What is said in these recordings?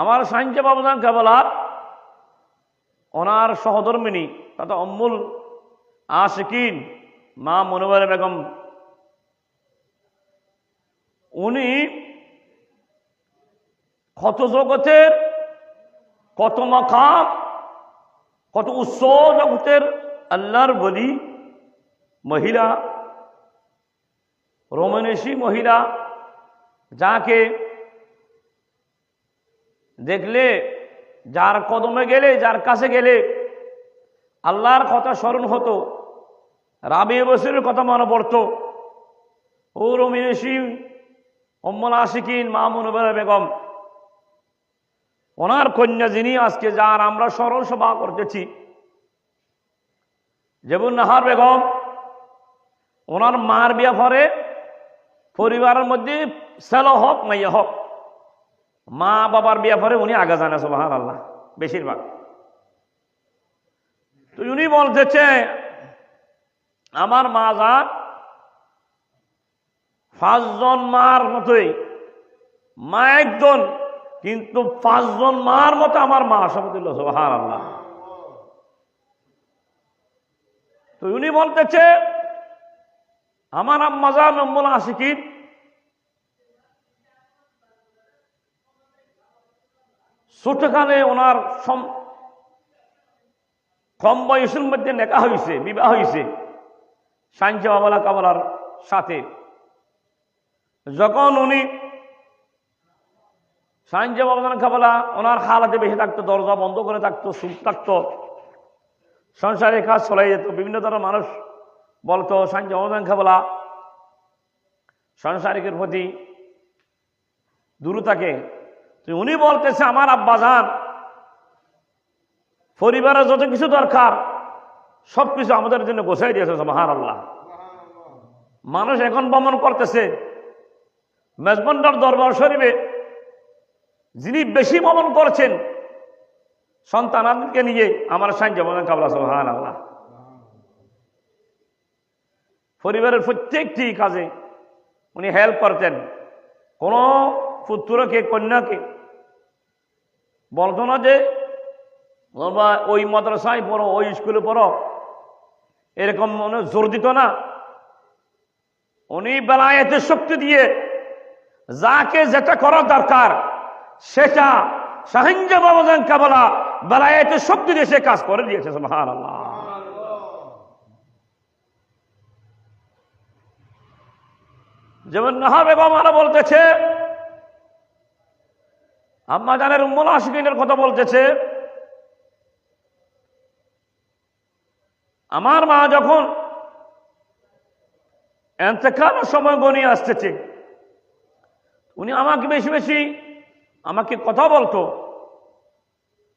আমার সাইঞ্জে বাবুদান কেবলার। ওনার সহধর্মিনী তথা অম্মুল আশিকিন, মা মনোবর বেগম। উনি কত জগতের, কত মাকাম, কত উৎস জগতের আল্লাহর বলি, মহিলা, রোমানেশী মহিলা, যাকে দেখলে, যার কদমে গেলে, যার কাছে গেলে আল্লাহর কথা স্মরণ হতো, রাবি বসিরের কথা মনে পড়তো। ও রমিনেশি অম্মল আশিকিন মামুনবেলা বেগম। ওনার কন্যা যিনি আজকে, যার আমরা স্মরণ সভা করতেছি যেমন নাহার বেগম, ওনার মার ব্যাপারে পরিবারের মধ্যে সেলো হোক, মাইয়া হোক। মা বাবার ব্যাপারে উনি আগে জানে সোহান আল্লাহ বেশিরভাগ। তো উনি বলতেছে, আমার মা যান পাঁচজন মার মতোই, মা একজন, কিন্তু পাঁচজন মার মতো আমার মা সমতুল্য সোহান আল্লাহ তো উনি বলতেছে, আমার আম্মাজা নম্বর আশিকিন ছোটখানে ওনার কম বয়সের মধ্যে নেকা হয়েছে বিবাহ হয়েছে সাঞ্জা বাবালা কাবালার সাথে। যখন উনি সাঞ্জা বাবালান কাবালা ওনার হালাতে বেশি থাকতো, দরজা বন্ধ করে থাকতো সুখ থাকতো, সংসারের কাজ চলাই যেত, বিভিন্ন ধরনের মানুষ বলতো সাঞ্জা বাবালান কাবালা, সংসারিকের প্রতি দূর থাকে তো উনি বলতেছে, আমার আব্বা যান পরিবারের যত কিছু দরকার সব কিছু আমাদের জন্য গোছাই দিয়েছে মহান আল্লাহ মানুষ এখন ভ্রমণ করতেছে। মেজবন্ডার দরবার শরীফে যিনি বেশি ভ্রমণ করছেন সন্তানকে নিয়ে আমার সাইন মনে কাবলা মহান আল্লাহ পরিবারের প্রত্যেকটি কাজে উনি হেল্প করতেন। কোনো পুত্রকে, কন্যাকে বলতো না যে, বাবা, ওই মাদ্রাসায় পড়ো, ওই স্কুলে পড়ো। এরকম মনে জোর দিত না। উনি বেলায়েতের শক্তি দিয়ে যাকে যেটা করা দরকার, সেটা সাহায্য বাবাজান কাবলা বেলায়েতের শক্তি দিয়ে সে কাজ করে দিয়েছে মহান আল্লাহ যেমন নাহা বেগম আরা বলতেছে আম্মা জানের উম্মুল আশিকিনের কথা বলতেছে, আমার মা যখন এতেকালের সময় গনিয়ে আসতেছে, উনি আমাকে বেশি বেশি আমাকে কথা বলতো।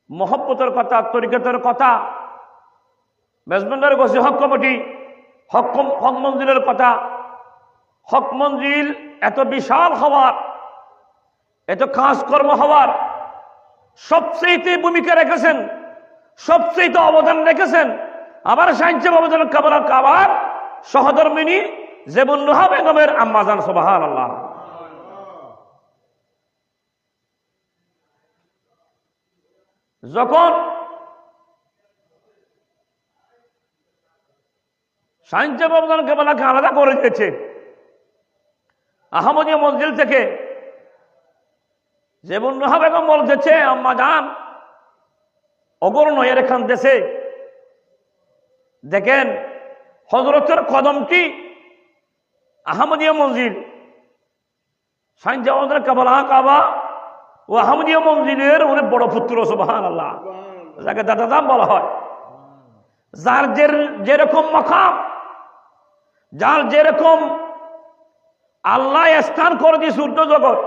মহব্বতের কথা, তরিকতের কথা মেজমেন্ডার গোসি হক কমিটি, হক হক মঞ্জিলের কথা। হক মঞ্জিল এত বিশাল হওয়ার এত কাজকর্ম হওয়ার সবচেয়ে ভূমিকা রেখেছেন সবচেয়ে অবদান রেখেছেন আবার সাহিত্য অবদান কাবার কাবার সহধর্মিনী যেমন বেগমের আম্মাজান সোবাহান আল্লাহ যখন সাহিত্য অবদান কেবলাকে আলাদা করে দিয়েছে, আহমদীয় মঞ্জিল থেকে যেমন নুহা বেগম বলতেছে আম্মা যান। অগর নয়ের এখান দেশে। দেখেন হজরতের কদমটি আহমদীয় মঞ্জিল সাইন্সাবাদের কাবলা কাবা ও আহমদীয় মঞ্জিলের অনেক বড় পুত্র সুবাহান আল্লাহ যাকে দাদা দাম বলা হয়। যার যে যেরকম মকাম যার যেরকম আল্লাহ স্থান করে দিয়ে সূর্য জগৎ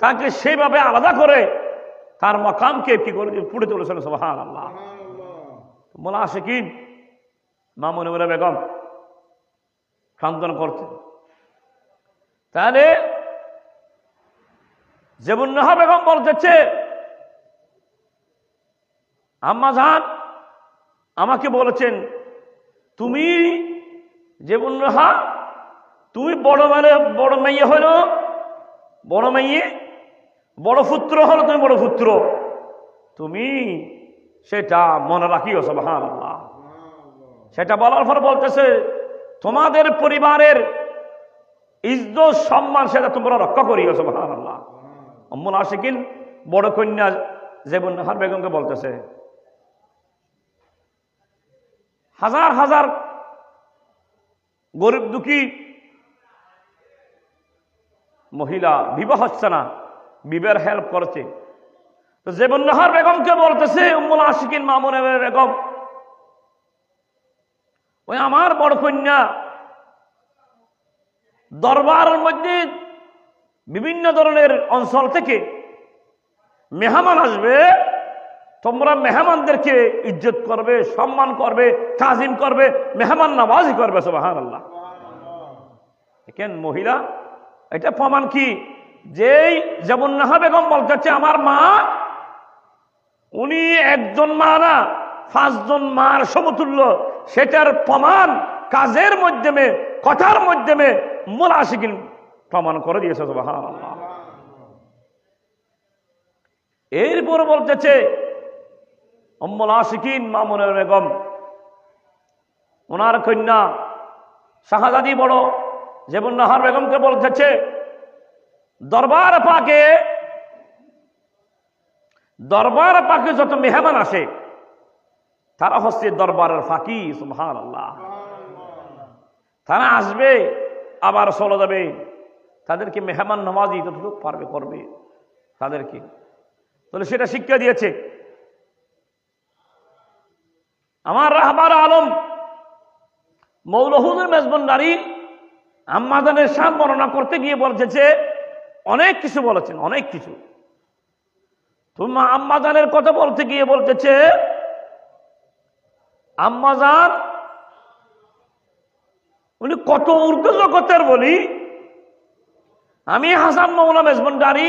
তাকে সেইভাবে আলাদা করে তার মকামকে কি করে ফুটে তুলেছেন সোহান আল্লাহ মোলা শেখিন মামুনিবরা বেগম সান্ত্বন করতেন। তাহলে জেবুন্নাহা বেগম বলতেছে আম্মা জান আমাকে বলেছেন তুমি জেবুন্নাহা তুমি বড় মানে বড় মেয়ে হলো বড় মেয়ে বড় পুত্র হলো তুমি বড় পুত্র। তুমি সেটা মনে রাখিও সবহান সেটা বলার পর বলতেছে, তোমাদের পরিবারের ইজ্জত, সম্মান সেটা তোমরা রক্ষা করিও সবহান আল্লাহ অম্মুল আশিকিন বড় কন্যা জেবুন নাহার বেগমকে বলতেছে, হাজার হাজার গরিব দুঃখী মহিলা বিবাহ হচ্ছে না। বিবের হেল্প করছে। তো জেবুন্নাহার বেগমকে বলতেছে, উম্মুল আশিকিন মামুনের বেগম, ওই আমার বড় কন্যা, দরবারের মধ্যে বিভিন্ন ধরনের অঞ্চল থেকে মেহমান আসবে, তোমরা মেহমানদেরকে ইজ্জত করবে, সম্মান করবে, তাজিম করবে, মেহমান নামাজি করবে সোহান আল্লাহ কেন মহিলা, এটা প্রমাণ কি? যেই যেমন নাহা বেগম বলতেছে, আমার মা, উনি একজন মা না পাঁচজন মার সমতুল্য। সেটার প্রমাণ কাজের মাধ্যমে, কথার মাধ্যমে মূল আশিকিন প্রমাণ করে দিয়েছে এরপর বলতেছে অম্মল আশিকিন মামুনের বেগম ওনার কন্যা শাহাদাদি বড়। যেমন নাহার বেগমকে বলতেছে দরবার পাকে দরবার পাকে যত মেহমান আসে, তারা হচ্ছে দরবারের ফাঁকি সুহান আল্লাহ তারা আসবে, আবার চলে যাবে। তাদেরকে মেহমান নামাজি যতটুকু পারবে করবে তাদেরকে। তাহলে সেটা শিক্ষা দিয়েছে। আমার রাহবার আলম মৌলহুদের মেজবন্দারি আম্মাদানের সাম বর্ণনা করতে গিয়ে বলতেছে অনেক কিছু বলেছেন, অনেক কিছু। তুমি আম্মাজানের কথা বলতে গিয়ে বলতেছে, আম্মাজান, উনি কত ঊর্ধ্ব জগতের বলি। আমি হাসান মৌলা মেজবন্দারি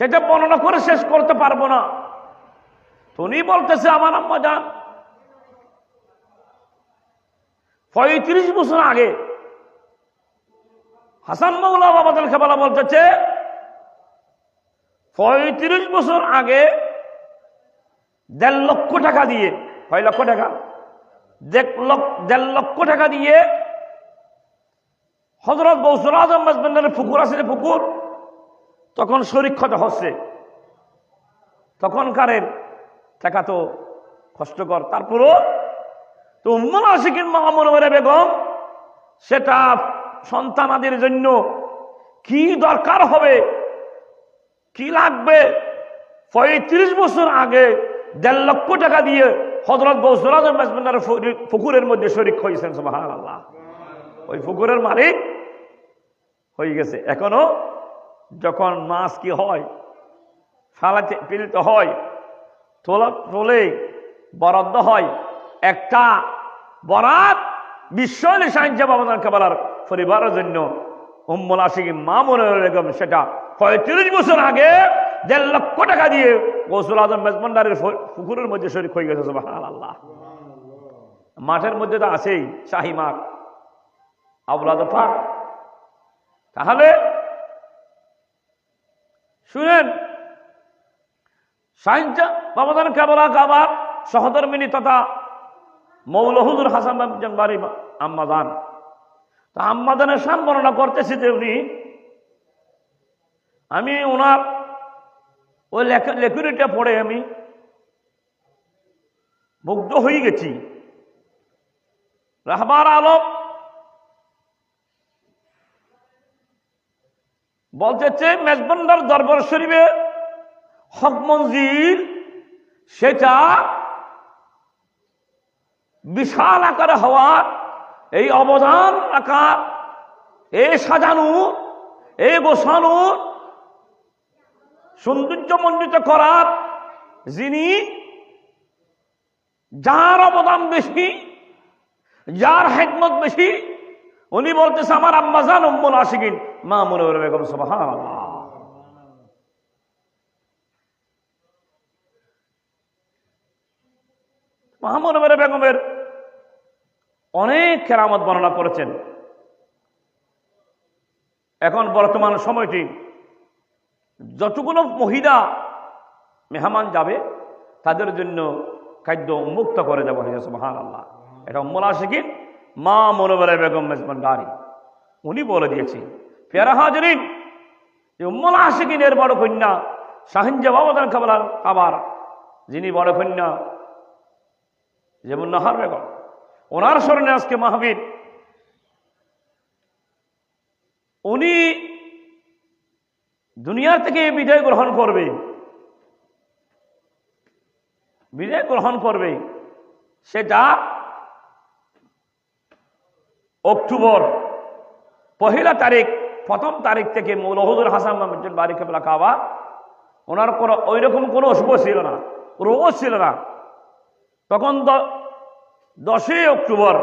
সেটা বর্ণনা করে শেষ করতে পারব না। উনি বলতেছে, আমার আম্মাজান, পঁয়ত্রিশ বছর আগে হাসান মৌলা বাবাদাল খেবালা বলতেছে, পঁয়ত্রিশ বছর আগে দেড় লক্ষ টাকা দিয়ে, কয় লক্ষ টাকা? দেড় লক্ষ টাকা দিয়ে হজরত বৌসুর আজম পুকুর আছে পুকুর? তখন শরীক্ষত হচ্ছে। তখনকারের টাকা তো কষ্টকর। তারপরও তো উম্মন আশিকিন মাহমুনের বেগম সেটা সন্তানাদের জন্য কি দরকার হবে? কি লাগবে? পঁয়ত্রিশ বছর আগে দেড় লক্ষ টাকা দিয়ে হজরত গৌসরাজ পুকুরের মধ্যে শরিক হয়েছেন সুবাহান আল্লাহ ওই পুকুরের মালিক হয়ে গেছে। এখনও যখন মাছ কি হয় ফালাতে পিলিত হয়, তোলা তোলে বরাদ্দ হয়, একটা বরাত বিশ্ব সাহায্য বাবাদান কাবালার পরিবারের জন্য। উম্মুল আশিক মামুনের বেগম সেটা পঁয়ত্রিশ বছর আগে দেড় লক্ষ টাকা দিয়ে গৌসুল আজম মেজমন্ডারের পুকুরের মধ্যে শরীর হয়ে গেছে আল্লাহ মাঠের মধ্যে তো আছেই শাহি মাঠ। আবুলাদ পাক তাহলে শুনেন সাইনচা বাবাদান কাবলা কাবার সহধর্মিনী তথা মৌলহুদুর হাসান একজন বাড়ি আম্মাদান। তা আম্মাদানের সাম বর্ণনা করতেছি যে উনি, আমি ওনার ওই লেখুরিটা পড়ে আমি মুগ্ধ হয়ে গেছি। রাহবার আলম বলতেছে, মেজবন্দার দরবার শরীফে হক মঞ্জিল, সেটা বিশাল আকারে হওয়ার এই অবদান রাখা, এ সাজানো, এ গোছানো, সৌন্দর্যমণ্ডিত করার যিনি যার অবদান বেশি, যার হেকমত বেশি, উনি বলতেছে, আমার আম্মা আম্মাজান উম্মুল আশিকিন মা মনে বেগম সুবহান মাহমুদ বেগমের অনেক কেরামত বর্ণনা করেছেন। এখন বর্তমান সময়টি যতগুলো মহিলা মেহমান যাবে, তাদের জন্য খাদ্য উন্মুক্ত করে দেওয়া হয়েছে মহান আল্লাহ এটা উম্মলা শিখিন মা মনোবরা বেগম মেজবান গাড়ি উনি বলে দিয়েছে ফেরা হাজরিন, যে উম্মলা শিখিনের বড় কন্যা শাহিনজা বাবাদান খাবার, যিনি বড় কন্যা যেমন নাহার বেগম ওনার স্মরণে আজকে মাহবীর। উনি দুনিয়ার থেকে বিজয় গ্রহণ করবে বিজয় গ্রহণ করবে সেটা অক্টোবর পহিলা তারিখ, প্রথম তারিখ থেকে মৌলহুদুর হাসান মাহমুদ্দিন বাড়ি কেবলা কাবা। ওনার কোনো ওই রকম কোনো অশুভ ছিল না রোগও ছিল না। তখন দ- দশই অক্টোবর,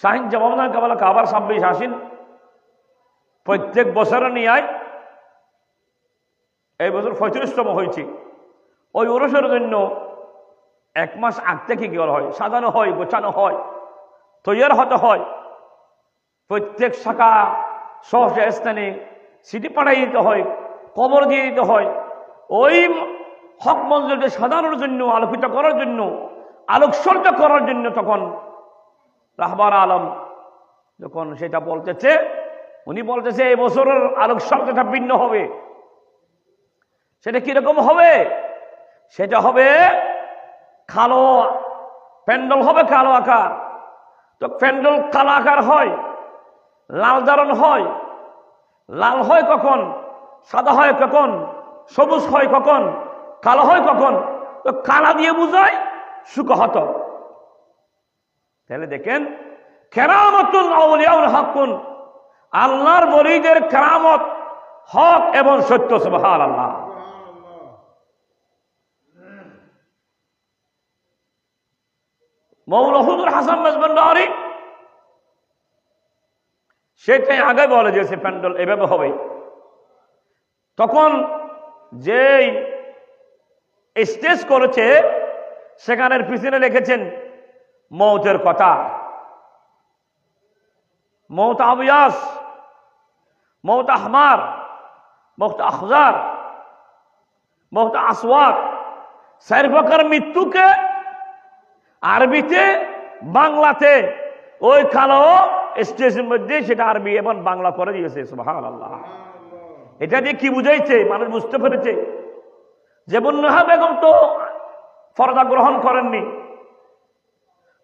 শাহিন জবাবদান কাবালা কাবার ছাব্বিশ আসেন প্রত্যেক বছরে নিয়ে এই বছর পঁয়ত্রিশতম হয়েছে। ওই ওরসের জন্য এক মাস আগ থেকে কি হয়? সাজানো হয়, গোছানো হয়, তৈয়ার হতে হয়। প্রত্যেক শাখা সহসা স্থানে সিটি পাঠাই দিতে হয়, কবর দিয়ে দিতে হয়। ওই হক মঞ্জুরকে সাজানোর জন্য, আলোকিত করার জন্য আলোকসর্য করার জন্য তখন রাহবার আলম যখন সেটা বলতেছে, উনি বলতেছে এই বছরের আলোকসর্যটা ভিন্ন হবে। সেটা কীরকম হবে? সেটা হবে কালো প্যান্ডেল হবে কালো আকার। তো প্যান্ডেল কালো আকার হয়, লাল দারণ হয়। লাল হয় কখন? সাদা হয় কখন? সবুজ হয় কখন? কালো হয় কখন? তো কালা দিয়ে বুঝায় সুখহত তাহলে দেখেন, কেরামতুল আউলিয়াউল হকুন আল্লাহর বলিদের কেরামত, হক এবং সত্য সুবহান আল্লাহ মৌলা হুজুর হাসান মেজবান্ডারি সেটাই আগে বলে যে সে প্যান্ডেল এভাবে হবে, তখন যেই স্টেজ করেছে সেখানের পিছনে লিখেছেন মৌতের কথা। মৌত আবিয়াস মৌত আহমার, মৌত আখজার, মৌত আসওয়ার চার প্রকার মৃত্যুকে আরবিতে, বাংলাতে ওই কালো স্টেজের মধ্যে সেটা আরবি এবং বাংলা করে দিয়েছে আল্লাহ এটা দিয়ে কি বুঝাইছে? মানুষ বুঝতে পেরেছে। যেমন নেহা বেগম, তো পর্দা গ্রহণ করেননি।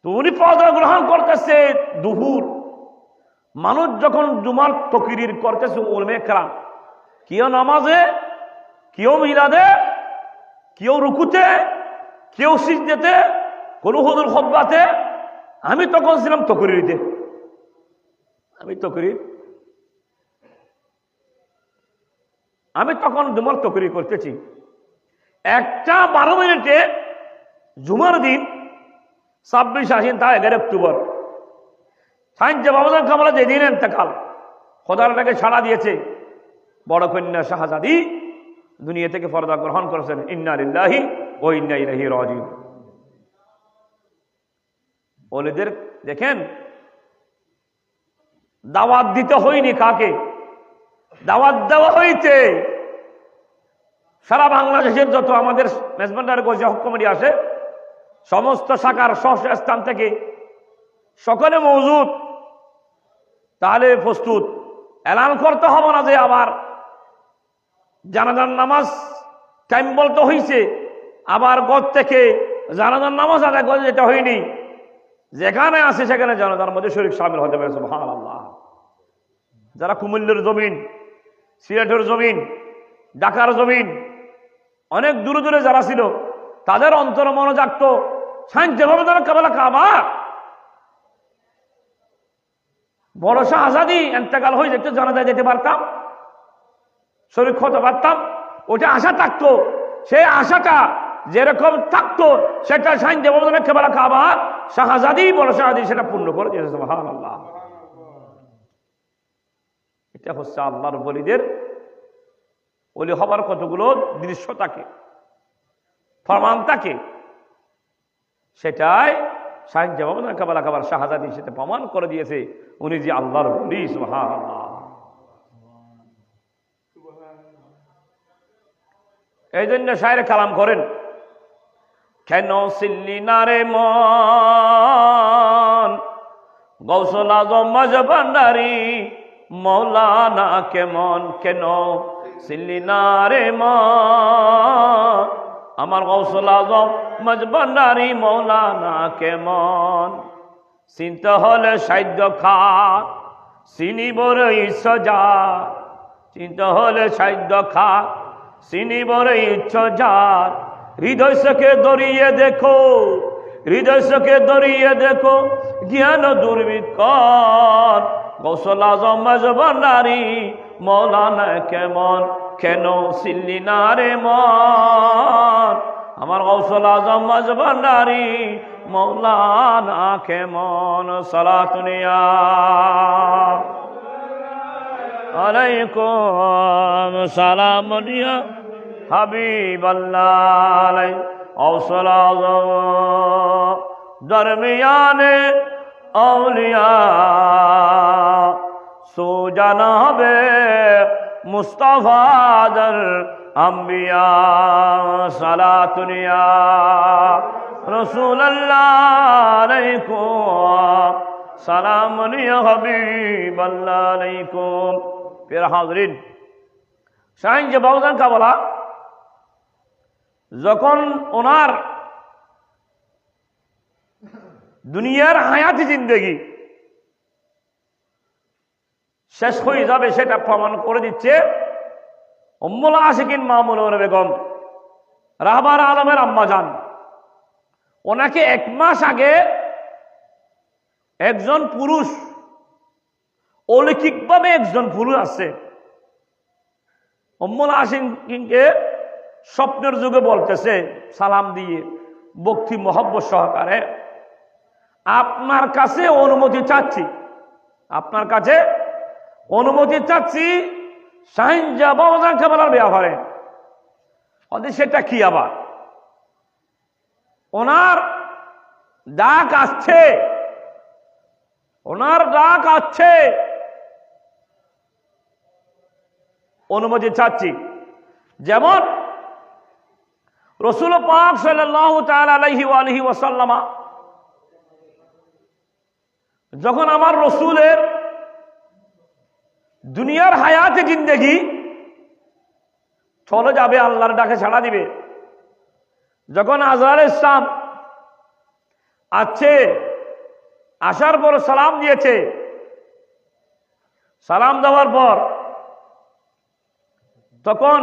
তো উনি পর্দা গ্রহণ করতেছে দুহুর। মানুষ যখন জুমার তকিরির করতেছে ওলমে খেলাম কেউ নামাজে কেউ মিলাদে কেউ রুকুতে কেউ সিজদেতে, কোনো হুদুর খোদ্বাতে আমি তখন ছিলাম তকরিতে আমি তকরি আমি তখন জুমার তকরি করতেছি। একটা বারো মিনিটে জুমার দিন, ছাব্বিশ আসেন তা এগারো অক্টোবর। সাইন্স বাবাদার কামলা যেদিন এতেকাল খোদারটাকে ছাড়া দিয়েছে বড় কন্যা শাহজাদি। দুনিয়া থেকে ফরদা গ্রহণ করেছেন। ইন্না লিল্লাহি ও ইন্না ইলাহি রাজিউন। ওলেদের দেখেন, দাওয়াত দিতে হয়নি কাকে? দাওয়াত দেওয়া হয়েছে। সারা বাংলাদেশের যত আমাদের মেজবান্ডার গোজা হকমরি আসে সমস্ত শাখার সহস্র স্থান থেকে সকলে মজুদ। তাহলে প্রস্তুত। এলান করতে হবে না যে আবার জানাজার নামাজ টাইম বলতে হয়েছে আবার গদ থেকে জানাজার নামাজ আদায় করে যেটা হয়নি। যেখানে আছে সেখানে জানাজার মধ্যে শরীর সামিল হতে পেরেছে ভালো আল্লাহ যারা কুমিল্লের জমিন, সিলেটের জমিন, ঢাকার জমিন, অনেক দূরে দূরে যারা ছিল, তাদের অন্তর মনে জাগত সাইন যেভাবে তারা কাবেলা কাবা। শাহজাদি এন্তেকাল হয়ে যেতে জানা যায় যেতে পারতাম, শরীর ক্ষত পারতাম, ওটা আশা থাকতো, সেই আশাটা যেরকম থাকতো, সেটা সাইন দেবতাকে কেবলা কাবা, শাহজাদি, বড় শাহজাদি সেটা পূর্ণ করে দিয়েছে মহান আল্লাহ এটা হচ্ছে আল্লাহর বলিদের, ওলি হবার কতগুলো দৃশ্য থাকে, ফরমান থাকে সেটাই সাইন জবাব কাবালা কাবার শাহজাদি সেটা প্রমাণ করে দিয়েছে। উনি যে আল্লাহর বলি মহান এই জন্য শায়ের কালাম করেন, কেন সিল্লি না রে মন? গৌসল আজম মজবান্ডারি মৌলানা কেমন? কেন সিল্লি না রে মন? আমার গৌসল আজম মজবান্ডারি মৌলানা কেমন? চিন্তা হলে সাধ্য খা চিনি বড়ই সজা। চিন্তা হলে সাধ্য খা চিনি বড়ই যার হৃদয় সকে দরিয়ে দেখো, হৃদয় সকে দরিয়ে দেখো, জ্ঞান দুর্বিকর কৌশল আজম মজবান্ডারি মৌলানা কেমন? কেন সিল্লি না রে মন? আমার কৌশল আজম মজবান্ডারি মৌলানা কেমন সালাতুনিয়া আলাইকুম সালাম দিয়া হাবিব আল্লাহ অসল দরমিয়ানে আউলিয়া, সুজানা হবে মুস্তফাদর আম্বিয়া সালাতুনিয়া রসুল আল্লাহ আলাইকুম। সালাম হাবিব আলাইকুম। ফির হাজরিন, শাহিন যে বাবুদান কা বলা যখন ওনার দুনিয়ার হায়াতি জিন্দগি শেষ হয়ে যাবে সেটা প্রমাণ করে দিচ্ছে অম্মুল আশিকিন মামুন বেগম, রাহবার আলমের আম্মা যান ওনাকে এক মাস আগে একজন পুরুষ, অলৌকিকভাবে একজন পুরুষ আছে। অম্মুল আশিনকে স্বপ্নের যুগে বলতেছে, সালাম দিয়ে, ভক্তি, মহব্বত সহকারে, আপনার কাছে অনুমতি চাচ্ছি। আপনার কাছে অনুমতি চাচ্ছি, শাহিন জাবাজান বলার ব্যাপারে ওদের সেটা কি আবার? ওনার ডাক আসছে। ওনার ডাক আসছে। অনুমতি চাচ্ছি। যেমন রসুল পাক সাল্লাহ আলহি ওয়াসাল্লামা, যখন আমার রসুলের দুনিয়ার হায়াতে জিন্দেগি, চলে যাবে, আল্লাহর ডাকে ছাড়া দিবে। যখন আজরাল ইসলাম আছে আসার পর সালাম দিয়েছে। সালাম দেওয়ার পর তখন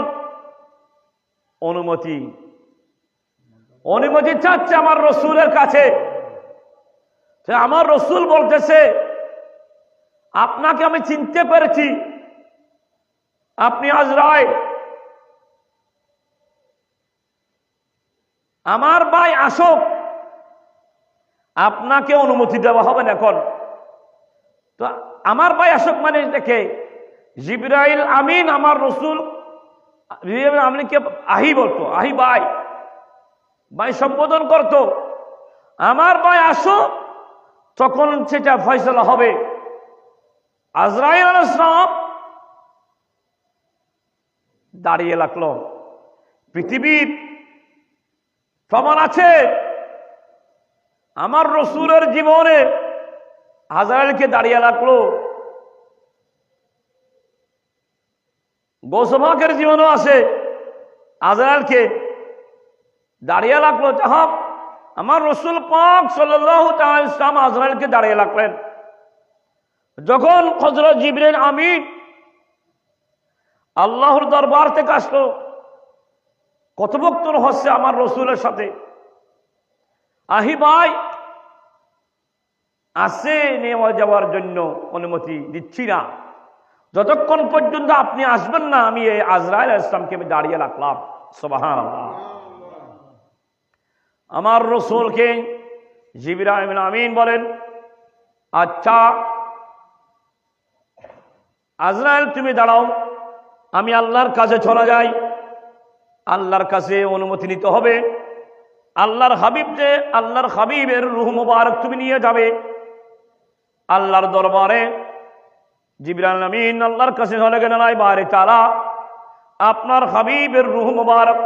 অনুমতি অনুমতি চাচ্ছে আমার রসুলের কাছে। আমার রসুল বলতেছে আপনাকে আমি চিনতে পেরেছি। আপনি আজ রায়। আমার ভাই আসক। আপনাকে অনুমতি দেওয়া হবে না এখন। তো আমার ভাই আসক মানে দেখে জিব্রাইল আমিন, আমার রসুল। আমিনকে আহি বলতো, আহি ভাই। ভাই সম্বোধন করত। আমার ভাই আসুক, তখন সেটা ফয়সলা হবে। আজরাইল ইসলাম দাঁড়িয়ে লাগল। পৃথিবীর প্রমাণ আছে, আমার রসুলের জীবনে আজরাইলকে দাঁড়িয়ে লাগল। গৌসভাকের জীবনও আছে, আজরাইলকে দাঁড়িয়ে লাগল। যাহা আমার রসুল পাক সাল্লাহ ইসলাম আজরাইলকে দাঁড়িয়ে লাগলেন। যখন হজরত জিবরেন আমিন আল্লাহর দরবার থেকে আসলো, কথোপকথন হচ্ছে আমার রসুলের সাথে। আহি ভাই, আসে নেওয়া যাওয়ার জন্য অনুমতি দিচ্ছি না। যতক্ষণ পর্যন্ত আপনি আসবেন না, আমি এই আজরাইল ইসলামকে আমি দাঁড়িয়ে রাখলাম। সবাহান আমার রসুলকে জিবিরাহিম আমিন বলেন আচ্ছা আজরাইল, তুমি দাঁড়াও। আমি আল্লাহর কাছে চলে যাই। আল্লাহর কাছে অনুমতি নিতে হবে। আল্লাহর হাবিব যে আল্লাহর হাবিবের রুহ মুবারক তুমি নিয়ে যাবে। আল্লাহর দরবারে জিবরাল আল্লাহর কাছে চলে গেলেন। নাই বারে তারা আপনার হাবিবের রুহ মুবারক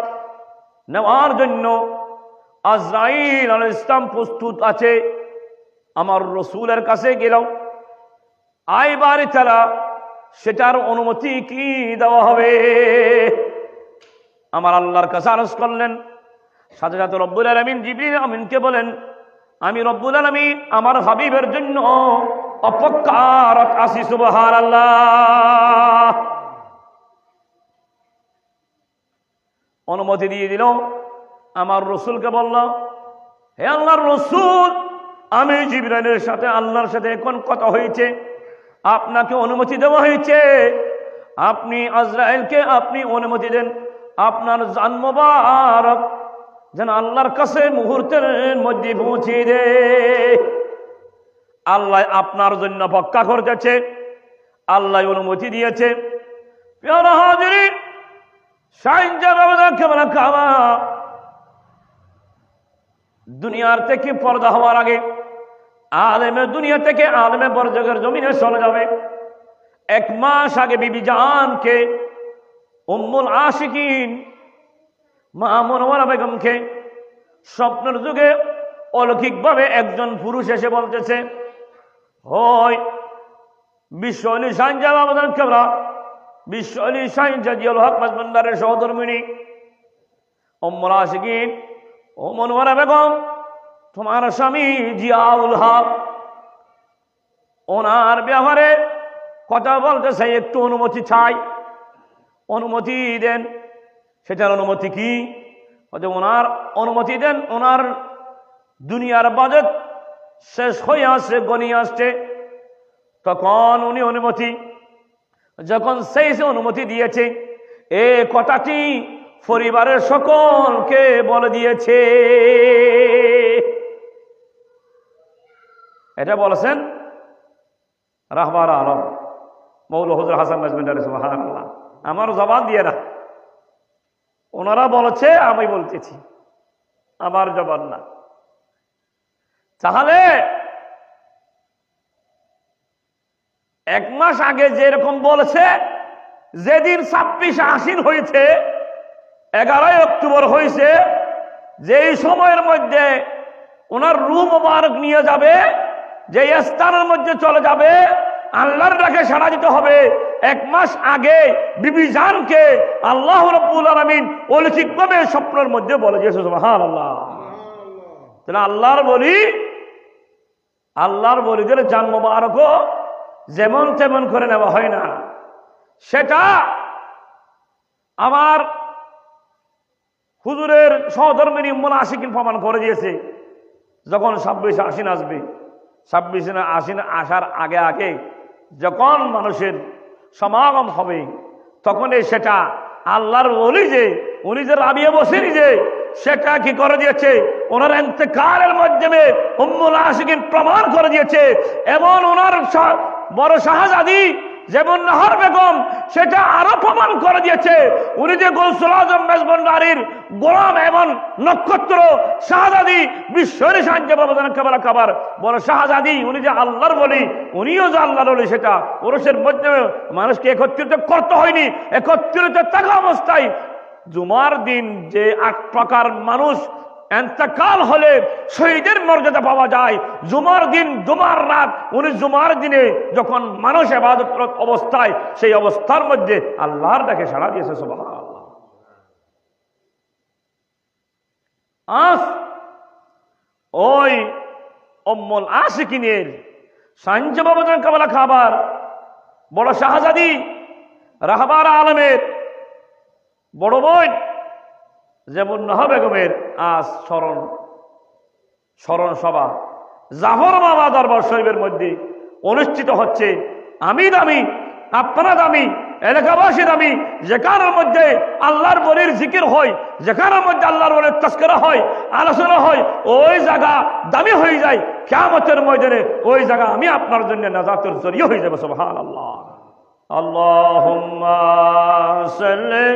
নেওয়ার জন্য আজরাইল আল ইসলাম প্রস্তুত আছে। আমার রসুলের কাছে গেলাম। আইবারে তারা সেটার অনুমতি কি দেওয়া হবে? আমার আল্লাহর কাছে আরজ করলেন সাথে সাথে রব্বুল আলমিন জিবরিল আমিনকে বলেন, আমি রব্বুল আলমিন আমার হাবিবের জন্য অপকারত আসি সুবহান আল্লাহ অনুমতি দিয়ে দিল, আমার রসুলকে বলল, হে আল্লাহর রসুল, আমি জিবরানের সাথে আল্লাহর সাথে এখন কথা হয়েছে। আপনাকে অনুমতি দেওয়া হয়েছে। আপনি আজরায়েলকে আপনি অনুমতি দেন। আপনার জন্মবার যেন আল্লাহর কাছে মুহূর্তের মধ্যে পৌঁছে দে। আল্লাহ আপনার জন্য পক্কা করতেছে। আল্লাহ অনুমতি দিয়েছে। দুনিয়ার থেকে পর্দা হওয়ার আগে আলেমে দুনিয়া থেকে আলেমে বরজগের জমিনে চলে যাবে। এক মাস আগে বিবি জানকে উম্মুল আশিকিন, মা মনোয়ারা বেগমকে স্বপ্নের যুগে অলৌকিকভাবে একজন পুরুষ এসে বলতেছে হয় বিশ্ব আলী সাইনজা বাবাদান কেবলা। বিশ্ব আলী সাইনজা জিয়াল হক মাজমন্দারের সহধর্মিনী। উম্মুল আশিকিন, ও মনোয়ারা বেগম তোমার স্বামী জিয়াউল হক, ওনার ব্যবহারে কথা বলতে চাই একটু অনুমতি চাই। অনুমতি দেন। সেটার অনুমতি কি? ওনার অনুমতি দেন, ওনার দুনিয়ার বাজেট শেষ হয়ে আসছে গনিয়ে আসছে। তখন উনি অনুমতি, যখন সেই সে অনুমতি দিয়েছে, এ কথাটি পরিবারের সকলকে বলে দিয়েছে। এটা বলেছেন রাহবার আলম, মৌল হজর হাসান মাজমিন্দার সুবহানাল্লাহ। আমার জবান দিয়ে না। ওনারা বলেছে, আমি বলতেছি। আমার জবান না। তাহলে এক মাস আগে যেরকম বলেছে, যেদিন ছাব্বিশ আশ্বিন হয়েছে, এগারোই অক্টোবর হয়েছে, যেই সময়ের মধ্যে ওনার রু মোবারক নিয়ে যাবে যে স্থানের মধ্যে চলে যাবে, আল্লাহর ডাকে সাড়া দিতে হবে। এক মাস আগে বিবি জানকে আল্লাহ রব্বুল আলমিন অলৌকিকভাবে স্বপ্নের মধ্যে বলে দিয়েছে সুবহান আল্লাহ তাহলে আল্লাহর বলি, আল্লাহর বলিদের জান মোবারকও যেমন তেমন করে নেওয়া হয় না। সেটা আমার হুজুরের সহধর্মিনী উম্মুল আশিকিন প্রমাণ করে দিয়েছে, যখন ছাব্বিশে আশ্বিন আসবে। ছাব্বিশে আশ্বিন আসার আগে আগে যখন মানুষের সমাগম হবে, তখনই সেটা আল্লাহর বলি যে, উনি যে রাবিয়ে বসেনি যে, সেটা কি করে দিয়েছে? ওনার এতেকালের মাধ্যমে উম্মুল প্রমাণ করে দিয়েছে। এবং ওনার বড় শাহজাদি যেমন নাহার বেগম, সেটা আরও প্রমাণ করে দিয়েছে। উনি যে গৌসুল আজম মেজবন্ডারির গোলাম এবং নক্ষত্র শাহজাদি, বিশ্বের সাহায্য ব্যবধান খাবার খাবার বড় শাহজাদি, উনি যে আল্লাহর বলি, উনিও যে আল্লাহর বলি, সেটা পুরুষের মধ্যে মানুষকে একত্রিত করতে হয়নি। একত্রিত থাকা অবস্থায় জুমার দিন যে আট প্রকার মানুষ এন্তকাল হলে শহীদের মর্যাদা পাওয়া যায়। জুমার দিন, জুমার রাত, উনি জুমার দিনে যখন মানুষ আবাদত অবস্থায়, সেই অবস্থার মধ্যে আল্লাহর ডাকে সাড়া দিয়েছে সুবাহ আস, ওই অম্মল আশিকিনের সাঞ্জ বাবুদের কাবলা খাবার, বড় শাহজাদি, রাহবার আলমের, বড় বোন যেমন নাহা বেগমের আজ স্মরণ স্মরণ সভা। জাফর বাবা দরবার শরীফের মধ্যে অনুষ্ঠিত হচ্ছে। আমি দামি আপনারা দামি এলাকাবাসী দামি যেখানের মধ্যে আল্লাহর বলির জিকির হয়, যেখানের মধ্যে আল্লাহর বলির তস্করা হয়, আলোচনা হয়, ওই জায়গা দামি হয়ে যায়। কেমতের ময়দানে ওই জায়গা আমি আপনার জন্য নাজাতের জরিয়ে হয়ে যাবে সব আল্লাহ আল্লাহ সাল্লি